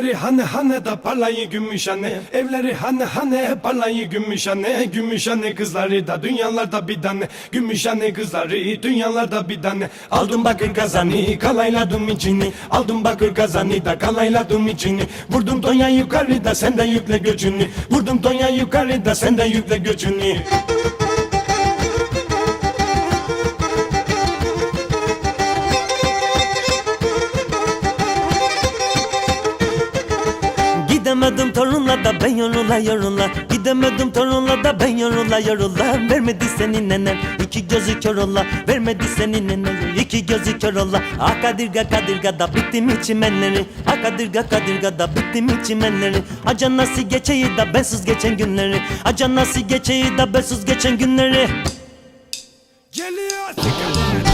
Evleri hane hane da parlayı gümüşhane Evleri hane hane parlayı gümüşhane Gümüşhane kızları da dünyalarda bir tane. Gümüşhane kızları dünyalarda bir tane. Aldım bakır kazanı kalayladım içini. Aldım bakır kazanı da kalayladım içini. Vurdum Tonya yukarıda sen de yükle göçünü. Vurdum Tonya yukarıda sen de yükle göçünü Gidemedim torunla da ben yorula yorula. Gidemedim torunla da ben yorula yorula. Vermedi senin nenen iki gözü kör ola. Vermedi senin nenen iki gözü kör ola. Ah kadirga da bittim çimenleri Ah kadirga kadirga da bittim çimenleri Acan nasıl geçeyi da bensiz geçen günleri. Acan nasıl geçeyi da bensiz geçen günleri. Geliyor